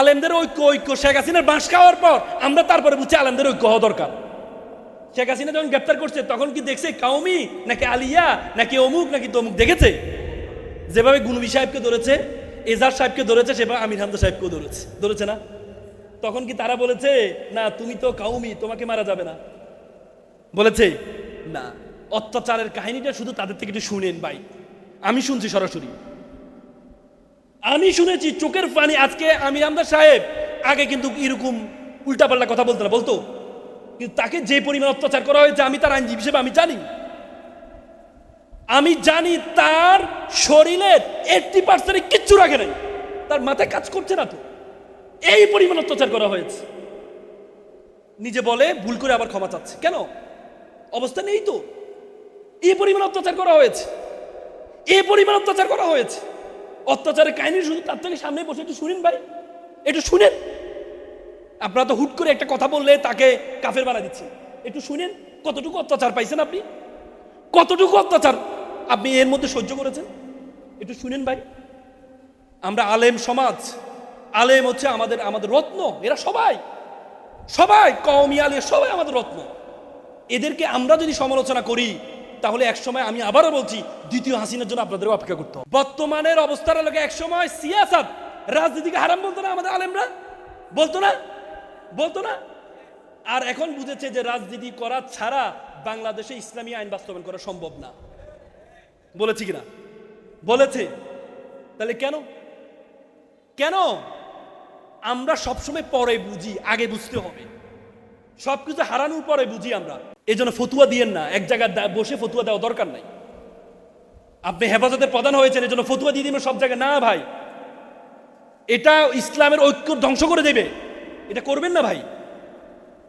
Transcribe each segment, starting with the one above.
আলেমদের ঐক্য ঐক্য। শেখ হাসিনার বাঁশ খাওয়ার পর আমরা তারপরে বুঝছি আলেমদের ঐক্য হওয়া দরকার। শেখ হাসিনা যখন গ্রেপ্তার করছে, তখন কি দেখছে কাউমি নাকি আলিয়া নাকি অমুক নাকি তমুক? দেখেছে? যেভাবে গুনবি সাহেবকে ধরেছে এজার সাহেবকে ধরেছে, সেভাবে আমির হামদা সাহেবকেও ধরেছে। ধরেছে না? তখন কি তারা বলেছে, না, তুমি তো কাউমি তোমাকে মারা যাবে না? বলেছে, না। অত্যাচারের কাহিনীটা শুধু তাদের থেকে একটু শুনেন ভাই। আমি শুনছি সরাসরি। আমি শুনেছি চোখের পানি আজকে আমির আমদার সাহেব, আগে কিন্তু এরকম উল্টাপাল্টা কথা বলতো না, বলতো? কিন্তু তাকে যে পরিমাণ অত্যাচার করা হয়েছে, আমি তার আইনজীবী হিসেবে আমি জানি। আমি জানি তার শরীরের এইটটি পার্সেন্ট কিচ্ছু রাখে নাই। তার মাথায় কাজ করছে না তো। এই পরিমাণ অত্যাচার করা হয়েছে। নিজে বলে ভুল করে আবার ক্ষমা চাচ্ছে। কেন? অবস্থা নেই তো। এই পরিমাণ অত্যাচার করা হয়েছে। এই পরিমাণ অত্যাচার করা হয়েছে। অত্যাচারের কাহিনী শুধু তার থেকে সামনে বসে একটু শুনেন ভাই। একটু শুনেন। আপনারা তো হুট করে একটা কথা বললে তাকে কাফের বানা দিচ্ছেন একটু শুনেন, কতটুকু অত্যাচার পাইছেন আপনি? কতটুকু অত্যাচার আপনি এর মধ্যে সহ্য করেছেন? একটু শুনেন ভাই। আমরা আলেম সমাজ, আলেম হচ্ছে আমাদের আমাদের রত্ন, এরা সবাই সবাই, কওমি আলে সবাই আমাদের রত্ন। এদেরকে আমরা যদি সমালোচনা করি তাহলে একসময় আমি আবারও বলছি, দ্বিতীয় হাসিনার জন্য আপনাদের অপেক্ষা করতে হবে। বর্তমানের অবস্থার লোকে একসময় সিয়াসাত, রাজনীতিকে হারাম বলতো না আমাদের আলেমরা? বলতো না? বলতো না? আর এখন বুঝেছে যে রাজনীতি করা ছাড়া বাংলাদেশে ইসলামী আইন বাস্তবায়ন করা সম্ভব না। বলেছি কিনা? বলেছে। তাহলে কেন? কেন? আমরা সবসময় পরে বুঝি, আগে বুঝতে হবে। সবকিছু হারানোর পরে বুঝি আমরা। এই জন্য ফতুয়া দিয়েন না। এক জায়গায় বসে ফতুয়া দেওয়া দরকার নাই। আপনি হেফাজতের প্রধান হয়েছেন এই জন্য ফতুয়া দিয়ে দিবেন সব জায়গায়। না ভাই, এটা ইসলামের ঐক্য ধ্বংস করে দেবে। এটা করবেন না ভাই।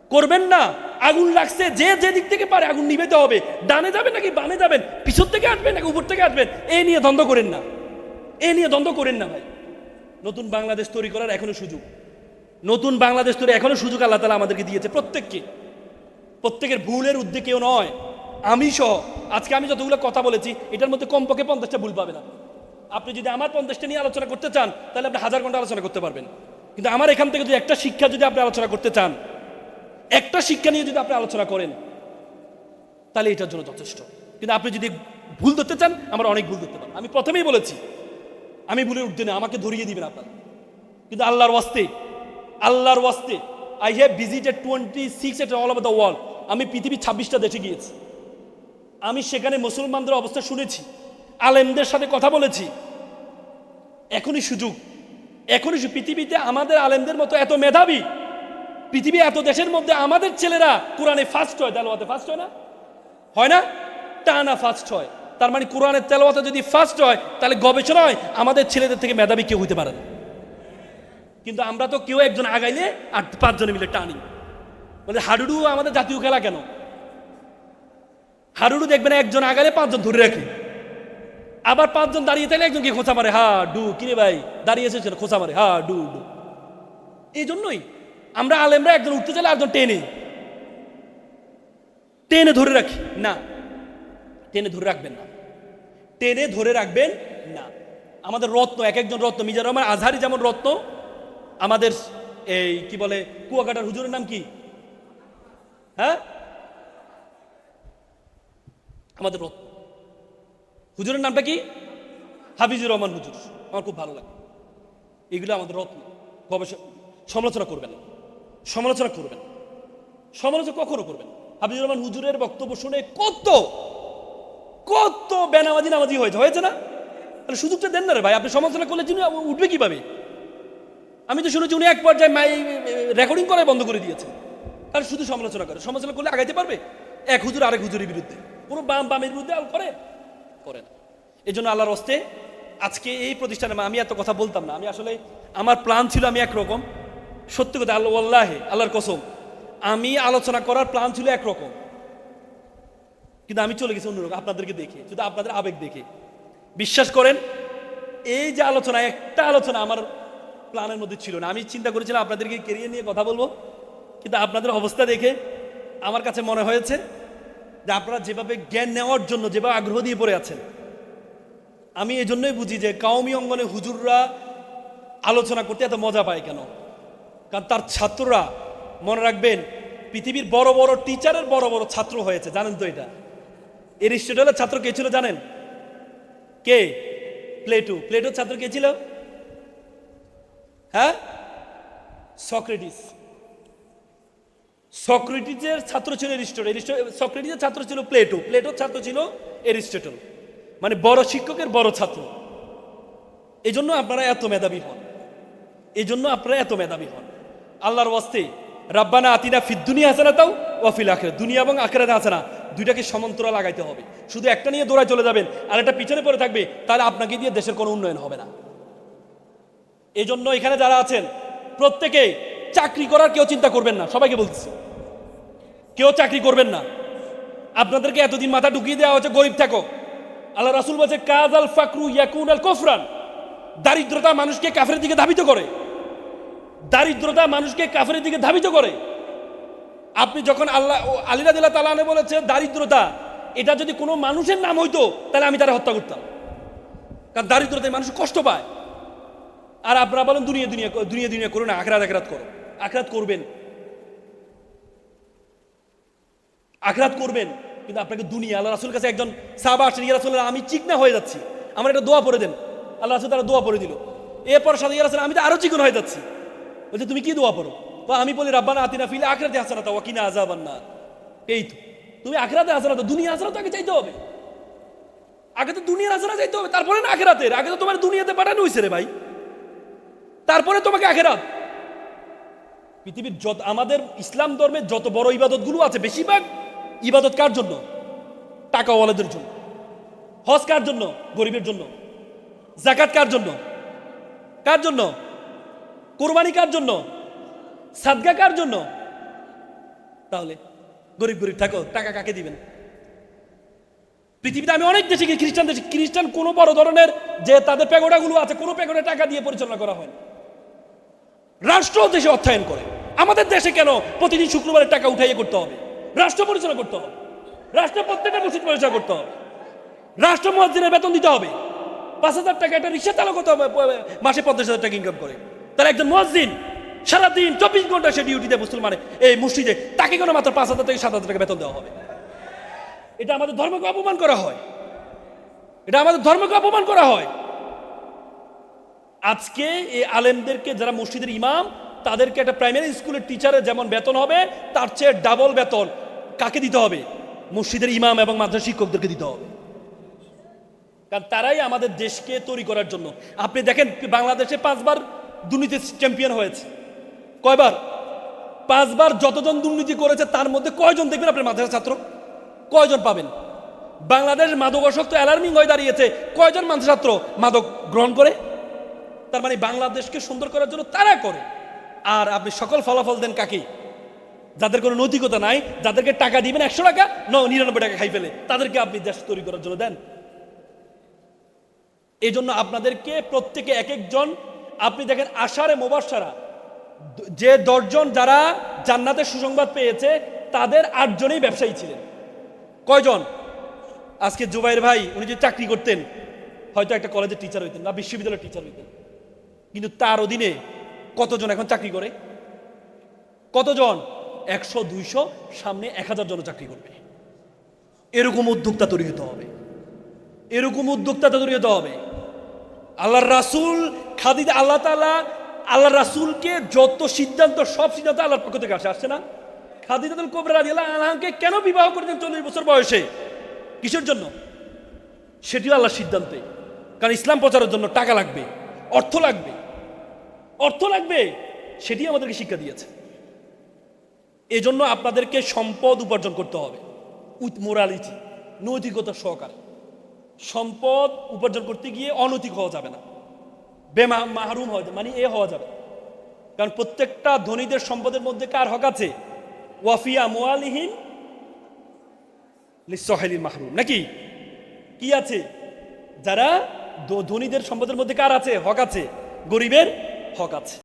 করবেন না। আগুন লাগছে, যে যে দিক থেকে পারে আগুন নিবেতে হবে। ডানে যাবেন নাকি বামে যাবেন? পিছন থেকে আসবেন নাকি উপর থেকে আসবেন? এই নিয়ে দ্বন্দ্ব করেন না। এই নিয়ে দ্বন্দ্ব করেন না ভাই। নতুন বাংলাদেশ তৈরি করার এখনও সুযোগ। নতুন বাংলাদেশ তৈরি, এখনও সুযোগ আল্লাহ তালা আমাদেরকে দিয়েছে প্রত্যেককে। প্রত্যেকের ভুলের উদ্যোগ কেউ নয়। আমি সহ, আজকে আমি যতগুলো কথা বলেছি, এটার মধ্যে কমপক্ষে পঞ্চাশটা ভুল পাবেন আপনি। আপনি যদি আমার পঞ্চাশটা নিয়ে আলোচনা করতে চান, তাহলে আপনি হাজার ঘণ্টা আলোচনা করতে পারবেন। কিন্তু আমার এখান থেকে যদি একটা শিক্ষা যদি আপনি আলোচনা করতে চান, একটা শিক্ষা নিয়ে যদি আপনি আলোচনা করেন, তাহলে এটার জন্য যথেষ্ট। কিন্তু আপনি যদি ভুল ধরতে চান, আমরা অনেক ভুল ধরতে পারেন আমি প্রথমেই বলেছি, আমি ভুলের উঠতে না, আমাকে ধরিয়ে দিবেন আপনার। কিন্তু আল্লাহর ওয়াস্তে আল্লাহর ওয়াস্তে I have visited twenty six at all over the world আমি পৃথিবীর ছাব্বিশটা দেশে গিয়েছি। আমি সেখানে মুসলমানদের অবস্থা শুনেছি, আলেমদের সাথে কথা বলেছি। এখনই সুযোগ, এখনই পৃথিবীতে আমাদের আলেমদের মতো এত মেধাবী, পৃথিবী এত দেশের মধ্যে আমাদের ছেলেরা কোরআনে ফার্স্ট হয় তেলোয়াতে ফার্স্ট হয় না? হয় না? টানা ফার্স্ট হয়। তার মানে কোরআনের তেলোয়াতে যদি ফার্স্ট হয়, তাহলে গবেষণায় আমাদের ছেলেদের থেকে মেধাবী কেউ হইতে পারে না। কিন্তু আমরা তো কেউ একজন আগাইলে আর পাঁচজনে মিলে টানি। মানে হাডুডু আমাদের জাতীয় খেলা কেন? হাডুডু দেখবেন একজন আগালে পাঁচজন ধরে রাখে। আবার পাঁচজন দাঁড়িয়ে থাকলে একজনকে খোঁচা মারে হা ডু কিরে ভাই, দাঁড়িয়ে এসেছিল খোঁচা মারে হা ডু। ডু এই জন্যই আমরা আলেমরা একজন উঠতে চাইলে একজন টেনে। টেনে ধরে রাখি, না। টেনে ধরে রাখবেন না। টেনে ধরে রাখবেন না। আমাদের রত্ন, এক একজন রত্ন মিজার রহমান আজহারি যেমন রত্ন আমাদের এই, কি বলে, কুয়াকাটার হুজুরের নাম কি? হ্যাঁ? আমাদের হুজুরের নামটা কি? হাফিজুর রহমান হুজুর। আমার খুব ভালো লাগে। এগুলো আমাদের রত্ন। গবেষণা সমালোচনা করবেন সমালোচনা করবেন সমালোচনা কখনো করবেন হাফিজুর রহমান হুজুরের বক্তব্য শুনে কত কত বেনামাজি নামাজি হয়েছে হয়েছে না? তাহলে সুযোগটা দেন না রে ভাই। আপনি সমালোচনা করলে যিনি উঠবে কীভাবে? আমি তো শুনেছি উনি এক পর্যায়ে মাই রেকর্ডিং করে বন্ধ করে দিয়েছে। তাহলে শুধু সমালোচনা করে। সমালোচনা করলে আগাইতে পারবে? এক হুজুর আরেক হুজুরের বিরুদ্ধে। কোনো বাম বামের বিরুদ্ধে আর করে? করে না। এই জন্য আল্লাহর হস্তে আজকে এই প্রতিষ্ঠানে আমি এত কথা বলতাম না। আমি আসলে আমার প্ল্যান ছিল আমি একরকম। সত্যি কথা, আল্লাহ আল্লাহে আল্লাহর কসম, আমি আলোচনা করার প্ল্যান ছিল একরকম। কিন্তু আমি চলে গেছি অন্যরকম আপনাদেরকে দেখে, শুধু আপনাদের আবেগ দেখে। বিশ্বাস করেন, এই যে আলোচনা, একটা আলোচনা আমার প্ল্যানের মধ্যে ছিল না। আমি চিন্তা করেছিলাম আপনাদেরকে কেরিয়ার নিয়ে কথা বলব, কিন্তু আপনাদের অবস্থা দেখে আমার কাছে মনে হয়েছে যে আপনারা যেভাবে জ্ঞান নেওয়ার জন্য, যেভাবে আগ্রহ দিয়ে পড়ে আছেন, আমি এই জন্যই বুঝি যে কাউমি অঙ্গনে হুজুররা আলোচনা করতে এত মজা পায় কেন? কারণ তার ছাত্ররা, মনে রাখবেন, পৃথিবীর বড় বড় টিচারের বড় বড় ছাত্র হয়েছে, জানেন তো এটা। এরিস্টটলের ছাত্র কে ছিল জানেন? কে? প্লেটু। প্লেটুর ছাত্র কে ছিল? হ্যাঁ? সক্রেটিস। সক্রেটিসের ছাত্র ছিল এরিস্টটল। সক্রেটিসের ছাত্র ছিল প্লেটো। প্লেটোর ছাত্র ছিল এরিস্টটল। মানে বড় শিক্ষকের বড় ছাত্র। এই জন্য আপনারা এত মেধাবী হন। এই জন্য আপনারা এত মেধাবী হন। আল্লাহর ওয়াস্তে, রাব্বানা আতিনা ফিদ্দুনি হাসানা তাও ওয়াফিল আখেরা দুনিয়া এবং আখেরাতে হাসানা, দুইটাকে সমান্তরাল লাগাইতে হবে। শুধু একটা নিয়ে দৌড়ায় চলে যাবেন, আর একটা পিছনে পড়ে থাকবে, তাহলে আপনাকে দিয়ে দেশের কোনো উন্নয়ন হবে না। এই জন্য এখানে যারা আছেন, প্রত্যেকে চাকরি করার কেউ চিন্তা করবেন না, সবাইকে বলতেছি। কেউ চাকরি করবেন না। আপনাদেরকে এতদিন মাথা ঢুকিয়ে দেওয়া হচ্ছে গরিব থাকো। আল্লাহ রাসুল বলছে কাজ আল ফাকরু ইয়াকুন আল কফরান। দারিদ্রতা মানুষকে কাফের দিকে ধাবিত করে। দারিদ্রতা মানুষকে কাফের দিকে ধাবিত করে। আপনি যখন আল্লাহ আলিরা দিল্লা তালানে বলেছে, দারিদ্রতা, এটা যদি কোনো মানুষের নাম হইতো, তাহলে আমি তারা হত্যা করতাম। কারণ দারিদ্রতায় মানুষ কষ্ট পায়। আর আপনারা বলেন দুনিয়া দুনিয়া দুনিয়া দুনিয়া করুন আখরাত আখরাত করো আখরাত করবেন। আখরাত করবেন, কিন্তু আপনাকে দুনিয়া, আল্লাহ রাসুল কাছে একজন সাবা আসেন ইয়া রাসুল আমি চিকনা হয়ে যাচ্ছি। আমার একটা দোয়া পড়ে দেন। আল্লাহ রাসুল তারা দোয়া পড়ে দিল। এরপর সাথে ইয়া রাসুল, আমি তো আরও চিকন হয়ে যাচ্ছি। বলছে, তুমি কি দোয়া পড়ো? তো আমি বলি, রাব্বানা আতিনা ফিলে আখরাতে হাসানা তাও কিনা আজাবান না এই তো। তুমি আখরাতে হাসানা তো? দুনিয়া হাসানা তো? আগে চাইতে হবে। আগে তো দুনিয়ার হাসানা চাইতে হবে। তারপরে না আখরাতের। আগে তো তোমার দুনিয়াতে পাঠানো হয়েছে রে ভাই। তারপরে তোমাকে আখেরাত। পৃথিবীর যত, আমাদের ইসলাম ধর্মের যত বড় ইবাদতগুলো আছে, বেশিরভাগ ইবাদত কার জন্য? টাকাওয়ালাদের জন্য। হজ কার জন্য? গরিবের জন্য। জাকাত কার জন্য? কার জন্য? কোরবানি কার জন্য? সাদগা কার জন্য? তাহলে গরিব গরিব থাকো, টাকা কাকে দিবেন? পৃথিবীতে আমি অনেক দেশে খ্রিস্টান দেশে, খ্রিস্টান কোনো বড় ধরনের যে তাদের প্যাগোডাগুলো আছে, কোনো প্যাগোডা টাকা দিয়ে পরিচালনা করা হয় না। রাষ্ট্র দেশে অর্থায়ন করে। আমাদের দেশে কেন প্রতিদিন শুক্রবারের টাকা উঠাইয়ে করতে হবে? রাষ্ট্র পরিচালনা করতে হবে। রাষ্ট্র প্রত্যেকটা মসজিদ পরিচালনা করতে হবে। রাষ্ট্র মসজিদের বেতন দিতে হবে। পাঁচ হাজার টাকা একটা রিক্সা চালক হতে হবে মাসে পঞ্চাশ হাজার টাকা ইনকাম করে। তাহলে একজন মসজিদ সারাদিন চব্বিশ ঘণ্টা সে ডিউটিতে মুসলমানে এই মসজিদে, তাকে কোনো মাত্র পাঁচ হাজার থেকে সাত হাজার টাকা বেতন দেওয়া হবে? এটা আমাদের ধর্মকে অপমান করা হয়। এটা আমাদের ধর্মকে অপমান করা হয়। আজকে এই আলেমদেরকে যারা মসজিদের ইমাম, তাদেরকে একটা প্রাইমারি স্কুলের টিচারের যেমন বেতন হবে, তার চেয়ে ডাবল বেতন কাকে দিতে হবে? মসজিদের ইমাম এবং মাদ্রাসা শিক্ষকদেরকে দিতে হবে। কারণ তারাই আমাদের দেশকে তৈরি করার জন্য। আপনি দেখেন, বাংলাদেশে পাঁচবার দুর্নীতি চ্যাম্পিয়ন হয়েছে। কয়বার? পাঁচবার যতজন দুর্নীতি করেছে, তার মধ্যে কয়জন দেখবেন আপনার মাদ্রাসা ছাত্র? কয়জন পাবেন? বাংলাদেশ মাদকাসক্ত অ্যালার্মিং হয়ে দাঁড়িয়েছে। কয়জন মানুষ ছাত্র মাদক গ্রহণ করে? তার মানে বাংলাদেশকে সুন্দর করার জন্য তারা করে। আর আপনি সকল ফলাফল দেন কাকে? যাদের কোনো নৈতিকতা নাই, যাদেরকে টাকা দিবেন একশো টাকা, ন, নিরানব্বই টাকা খাই ফেলে। তাদেরকে আপনি দেশ তৈরি করার জন্য দেন। এই জন্য আপনাদেরকে প্রত্যেকে এক একজন, আপনি দেখেন আষাঢ়ে মোবাসারা, যে দশজন যারা জান্নাতের সুসংবাদ পেয়েছে, তাদের আটজনেই ব্যবসায়ী ছিলেন। কয়জন? আজকে জুবাইর ভাই, উনি যদি চাকরি করতেন, হয়তো একটা কলেজের টিচার হইতেন না বিশ্ববিদ্যালয়ের টিচার হইতেন। কিন্তু তার অধীনে কতজন এখন চাকরি করে? কতজন? একশো, দুইশো, সামনে এক হাজার জন চাকরি করবে। এরকম উদ্যোক্তা তৈরি হতে হবে। এরকম উদ্যোক্তা তৈরি হতে হবে। আল্লাহ রাসুল, খাদিজা, আল্লাহ তালা আল্লাহ রাসুলকে যত সিদ্ধান্ত, সব সিদ্ধান্ত আল্লাহর পক্ষ থেকে আসে, আসছে না? খাদিজাতুল কোবরা রাদিয়াল্লাহু আনহাকে কেন বিবাহ করতেন চল্লিশ বছর বয়সে? কিসের জন্য? সেটিও আল্লাহর সিদ্ধান্তে। কারণ ইসলাম প্রচারের জন্য টাকা লাগবে, অর্থ লাগবে। অর্থ লাগবে সেটি আমাদেরকে শিক্ষা দিয়েছে। এজন্য আপনাদেরকে সম্পদ উপার্জন করতে হবে। উইথ মোরালিটি নৈতিকতা সহকারে। সম্পদ উপার্জন করতে গিয়ে অনৈতিক হওয়া যাবে না। বেমা, মাহরুম হওয়া যাবে মানে এ হওয়া যাবে। কারণ প্রত্যেকটা ধনীদের সম্পদের মধ্যে কার হক আছে? ওয়াফিয়া মোয়ালিহীন সহেলির মাহরুম। নাকি? কি আছে? যারা ধনীদের সম্পদের মধ্যে কার আছে? হক আছে। গরিবের হক আছে